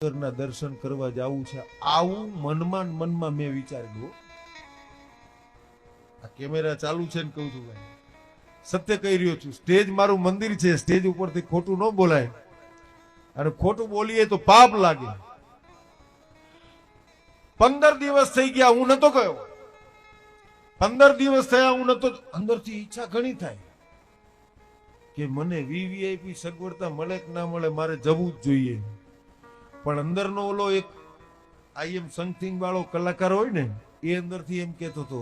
શંકરના દર્શન કરવા જવું છે. આવું મનમાં મનમાં મેં વિચાર્યું આ કેમેરા ચાલુ છે ને કહું છું ભાઈ. સત્ય કહી રહ્યો છું, સ્ટેજ મારું મંદિર છે, સ્ટેજ ઉપરથી ખોટું ન બોલાય. અને ખોટું બોલીએ તો પાપ લાગે. પંદર દિવસ થઈ ગયા, હું નતો ગયો. પંદર દિવસ થયા, હું નતો અંદરથી ઈચ્છા ઘણી થાય. કે મને વીવીઆઈપી સગવડતા મળે કે ના મળે, મારે જવું જ જોઈએ. પણ અંદરનો ઓલો એક આઈ એમ સંગથિંગ વાળો કલાકાર હોય ને, એ અંદરથી એમ કહેતો હતો,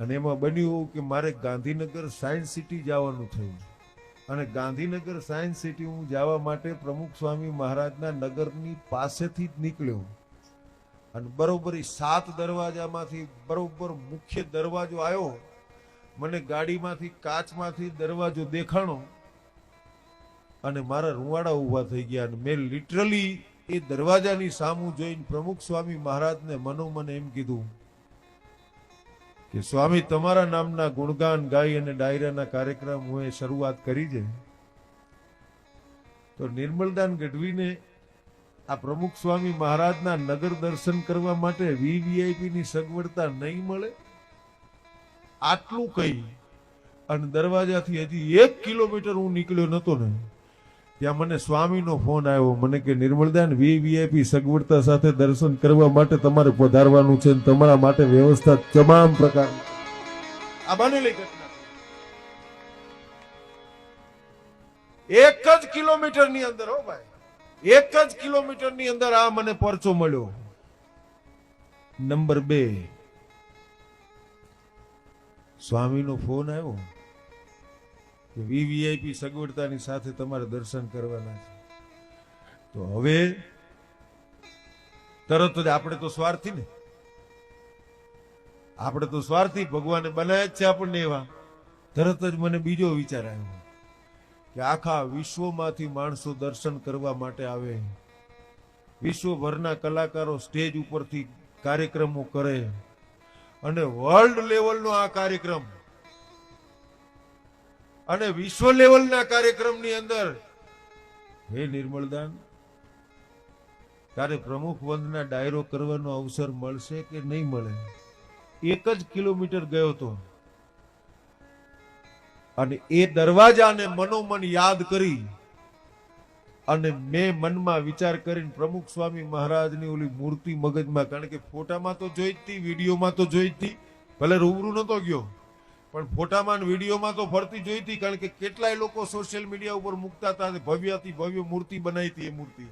અને એમાં બન્યું કે મારે ગાંધીનગર સાયન્સ સિટી જવાનું થયું અને ગાંધીનગર સાયન્સ સિટી હું જવા માટે પ્રમુખ સ્વામી મહારાજના નગરની પાસેથી જ નીકળ્યો. અને બરોબર એ સાત દરવાજામાંથી બરોબર મુખ્ય દરવાજો આવ્યો. મને ગાડીમાંથી, કાચમાંથી દરવાજો દેખાણો અને મારા રૂવાડા ઊભા થઈ ગયા અને મેં લિટરલી એ દરવાજાની સામું જોઈને પ્રમુખ સ્વામી મહારાજને મનોમન એમ કીધું કે, સ્વામી, તમારા નામના ગુણગાન ગાઈ અને ડાયરાના કાર્યક્રમ હું શરૂઆત કરી છે. તો નિર્મલદાન ગઢવીને આ પ્રમુખ સ્વામી મહારાજના નગર દર્શન કરવા માટે વીવીઆઈપી ની સગવડતા નહીં મળે? આટલું કહી અને દરવાજાથી હજી એક કિલોમીટર હું નીકળ્યો નતો ને ત્યાં મને સ્વામીનો ફોન આવ્યો. મને કે, નિર્મલદાન વીવીઆઈપી સગવડતા સાથે દર્શન કરવા માટે તમારે પધારવાનું છે તમારા માટે વ્યવસ્થા તમામ પ્રકારની આ બનેલી ઘટના. એક જ કિલોમીટરની અંદર હો ભાઈ. એક જ કિલોમીટરની અંદર આ મને પરચો મળ્યો. નંબર બે. સ્વામીનો ફોન આવ્યો. વીવીઆઈપી સગવડતાની સાથે તમારે દર્શન કરવાના છે. તો હવે તરત જ આપણે તો સ્વાર્થી ને. આપણે તો સ્વાર્થી, ભગવાને બનાવ્યા જ છે આપણને એવા. તરત જ મને બીજો વિચાર આવ્યો કે આખા વિશ્વમાંથી માણસો દર્શન કરવા માટે આવે. વિશ્વભરના કલાકારો સ્ટેજ ઉપરથી કાર્યક્રમો કરે. અને વર્લ્ડ લેવલનો આ કાર્યક્રમ અને વિશ્વ લેવલના કાર્યક્રમની અંદર, હે નિર્મળદાન તારે પ્રમુખ વંદના ડાયરો કરવાનો અવસર મળશે કે નહીં મળે? એક જ કિલોમીટર ગયો તો. અને એ દરવાજાને મનોમન યાદ કરી અને મેં મનમાં વિચાર કરીને પ્રમુખ સ્વામી મહારાજની ઓલી મૂર્તિ મગજમાં, કારણ કે ફોટામાં તો જોઈ જ હતી, વિડીયોમાં તો જોઈ જ હતી, ભલે રૂબરૂ નતો ગયો. પણ ફોટામાં વિડીયોમાં તો ફરતી જોઈ હતી, કારણ કે કેટલાય લોકો સોશિયલ મીડિયા ઉપર મૂકતા હતા ભવ્યથી ભવ્ય મૂર્તિ બનાવી હતી એ મૂર્તિ.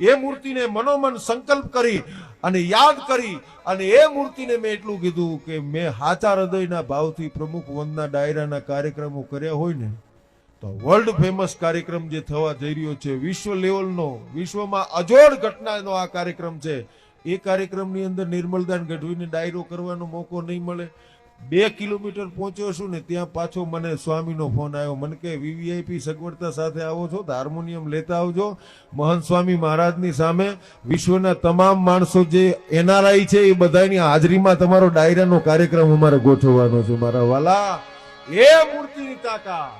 એ મૂર્તિને મનોમન સંકલ્પ કરી અને યાદ કરી અને એ મૂર્તિને મેં એટલું કીધું કે મેં હાચા હૃદયના ભાવથી પ્રમુખ વંદના ડાયરાના કાર્યક્રમો કર્યા હોય ને, તો વર્લ્ડ ફેમસ કાર્યક્રમ જે થવા જઈ રહ્યો છે, વિશ્વ લેવલનો વિશ્વમાં અજોડ ઘટનાનો આ કાર્યક્રમ છે. એ કાર્યક્રમની અંદર નિર્મલદાન ગઢવીને ડાયરો કરવાનો મોકો નહીં મળે. બે કિલોમીટર પહોંચ્યો છું ને ત્યાં પાછો મને સ્વામીનો ફોન આવ્યો. મને કે વીવીઆઈપી સગવડતા સાથે આવો છો તો હાર્મોનિયમ લેતા આવજો. મહંત સ્વામી મહારાજની સામે વિશ્વના તમામ માણસો જે એનઆરઆઈ છે એ બધાની હાજરીમાં તમારો ડાયરાનો કાર્યક્રમ અમારે ગોઠવવાનો છે મારા વાલા. એ મૂર્તિની તાકાત.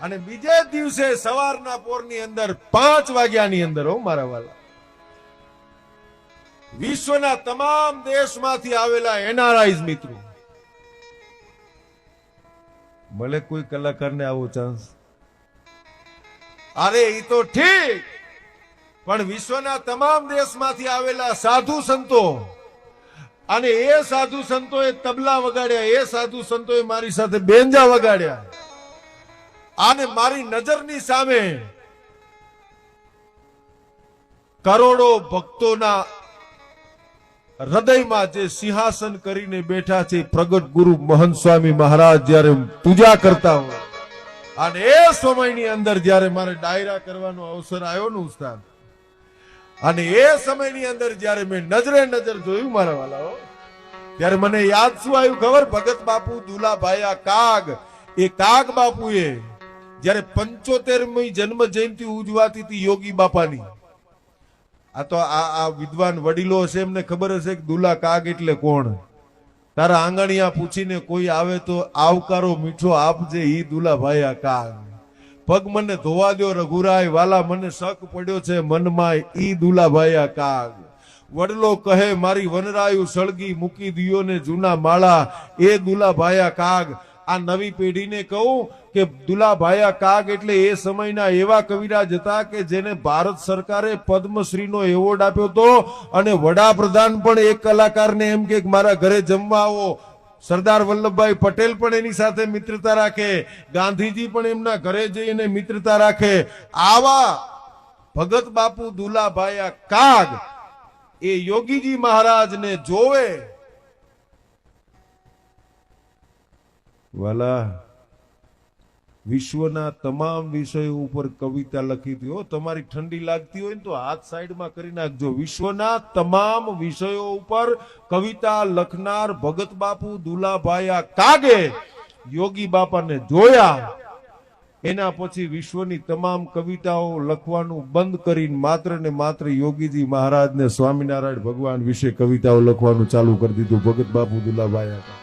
અને બીજે દિવસે સવારના પોરની અંદર પાંચ વાગ્યાની અંદર હો મારા વાલા. વિશ્વના તમામ દેશમાંથી આવેલા એનઆરઆઈ મિત્રો. મળે કોઈ કલાકારને આવો ચાન્સ અરે એ તો ઠીક. પણ વિશ્વના તમામ દેશમાંથી આવેલા સાધુ સંતો અને એ સાધુ સંતોએ તબલા વગાડ્યા, એ સાધુ સંતોએ મારી સાથે બેંજા વગાડ્યા. અને મારી નજરની સામે કરોડો ભક્તોના હૃદયમાં જે સિંહાસન કરીને બેઠા છે પ્રગટ ગુરુ મહંત સ્વામી મહારાજ જ્યારે પૂજા કરતા હોય, અને એ સમયની અંદર જ્યારે મારે ડાયરા કરવાનો અવસર આવ્યો ને ઉસ્તાદ, અને એ સમયની અંદર જ્યારે મેં નજરે નજર જોયું મારા વાલાઓ, ત્યારે મને યાદ શું આવ્યું ખબર? ભગત બાપુ દુલાભાઈ કાગ, એ કાગ બાપુએ જ્યારે પંચોતેરમી જન્મ જયંતિ ઉજવાતી હતી યોગી બાપાની આ તો આ આ વિદ્વાન વડીલો હશે એમને ખબર હશે કે દુલા કાગ એટલે કોણ? તારા આંગણિયા પૂછીને કોઈ આવે તો આવકારો મીઠો આપજે ઈ દુલાભાઈ આ કાગ. પગ મને ધોવા દ્યો રઘુરાય, વાલા મને શક પડ્યો છે મનમાં ઈ દુલાભાયા કાગ. વડલો કહે, મારી વનરાયુ સળગી, મૂકી દિયો ને જૂના માળા, એ દુલાભાયા કાગ. આ નવી પેઢીને કહું કે દુલાભાયા કાગ એટલે એ સમયના એવા કવિરાજ હતા કે જેને ભારત સરકારે પદ્મશ્રીનો એવોર્ડ આપ્યો હતો અને વડાપ્રધાન પણ એક કલાકારને એમ કે મારા ઘરે જમવા આવો. સરદાર વલ્લભભાઈ પટેલ પણ એની સાથે મિત્રતા રાખે. ગાંધીજી પણ એમના ઘરે જઈને મિત્રતા રાખે. આવા ભગત બાપુ દુલાભાયા કાગ એ યોગીજી મહારાજને જોવે. વાલા વિશ્વના તમામ વિષયો ઉપર કવિતા લખી હતી. તમારી ઠંડી લાગતી હોય ને તો હાથ સાઈડમાં કરી નાખજો. વિશ્વના તમામ વિષયો ઉપર કવિતા લખનાર ભગત બાપુ દુલાભાયા કાગે યોગી બાપાને જોયા. એના પછી વિશ્વની તમામ કવિતાઓ લખવાનું બંધ કરીને માત્ર ને માત્ર યોગીજી મહારાજને સ્વામિનારાયણ ભગવાન વિશે કવિતાઓ લખવાનું ચાલુ કરી દીધું. ભગત બાપુ દુલાભાયા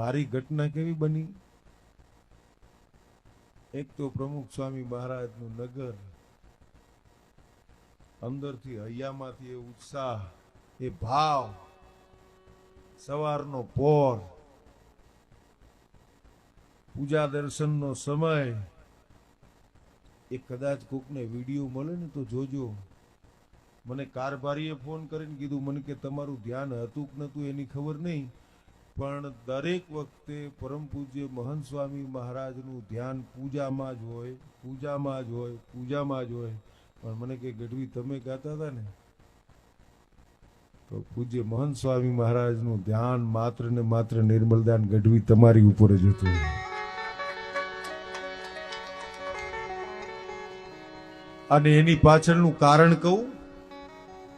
મારી ઘટના કેવી બની? એક તો પ્રમુખ સ્વામી મહારાજનું નગર, અંદરથી હૈયામાંથી એ ઉત્સાહ, એ ભાવ, સવારનો પોર પૂજા દર્શનનો સમય, એ કદાચ કોકને વીડિયો મળે ને તો જોજો. મને કારભારીએ ફોન કરીને કીધું, મને કે તમારું ધ્યાન હતું કે નહોતું એની ખબર નહીં. પણ દરેક વખતે પરમ પૂજ્ય મહંત સ્વામી મહારાજનું ધ્યાન પૂજામાં જ હોય, પૂજામાં જ હોય, પૂજામાં જ હોય. પણ મને કે, ગઢવી, તમે ગાતા હતા ને? તો પૂજ્ય મહંત સ્વામી મહારાજનું ધ્યાન માત્ર ને માત્ર નિર્મલદાન ગઢવી તમારી ઉપર જ હતું. અને એની પાછળનું કારણ કહું,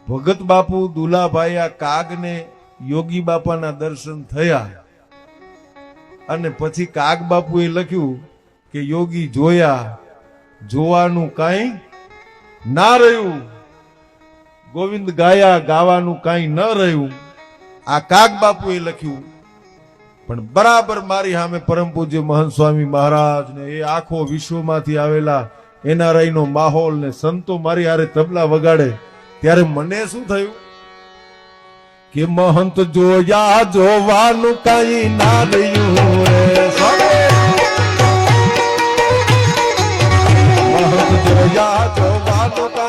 ભગત બાપુ દુલાભાઈ આ કાગને યોગી બાપાના દર્શન થયા. અને પછી કાગ બાપુએ લખ્યું કે યોગી જોયા, જોવાનું કાંઈ ના રહ્યું. ગોવિંદ ગાયા ગાવાનું કાંઈ ન રહ્યું. આ કાગ બાપુએ લખ્યું, પણ બરાબર મારી સામે પરમ પૂજ્ય મહંત સ્વામી મહારાજ ને એ આખો વિશ્વમાંથી આવેલા એનઆરઆઈ નો માહોલ ને સંતો મારી હારે તબલા વગાડે. ત્યારે મને શું થયું? કે મહંત જોયા જોવાનું કઈ ના રહ્યું મહંત જોયા જોવાનું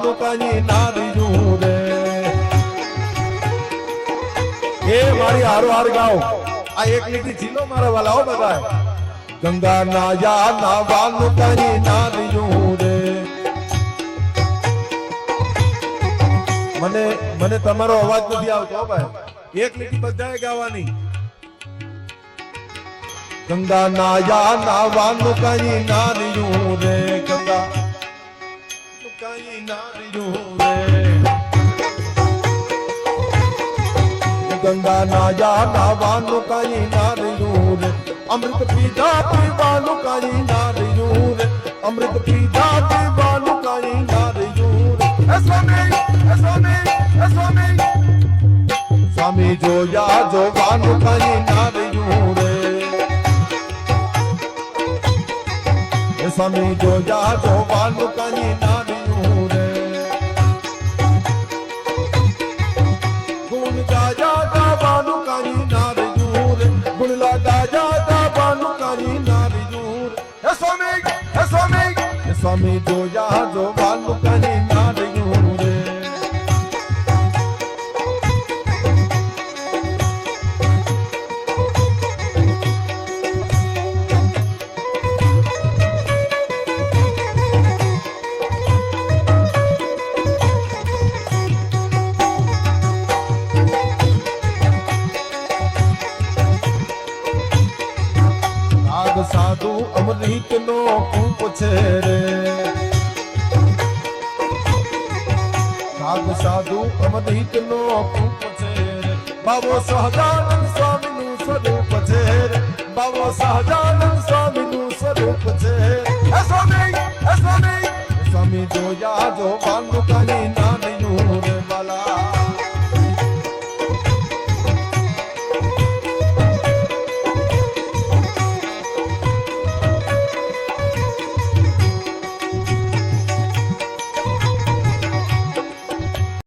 કઈ નાર્યું રે. એ મારી હારો હાર ગાઓ. આ એક લીટી જીલો મારા વાલા બધા ગંગા નાજા નાવાનું કઈ નાર્યું રે. મને મને તમારો અવાજ નથી આવતો ભાઈ એક લીટી બધાએ ગાવાની. ગંગા નાયા ના કઈ નાર્યું રે. ગંગા ના નાયા નાવાનું કઈ નાર્યું રે. અમૃત પીધા પીવાનું કઈ નાર્યું રે. અમૃત પીધા પીવાનું કઈ રે. સ્વામી સ્વામી સ્વામી. સ્વામી કઈ રે. સ્વામી જોયા જોવાનું કઈ નાર્યું સ્વામી જોયા જોવાનું કઈ નાગ સાધુ અમૃત નો કૂપ છે રે નાગ સાધુ અમનિત નો અપૂપ છે રે. બાબો સહજાનંદ સ્વામી નું સ્વરૂપ છે રે. બાબો સહજાનંદ સ્વામી નું સ્વરૂપ છે હે સ્વામી હે સ્વામી સ્વામી જોયા જો ભાનુકાની નાનયું રે બાલા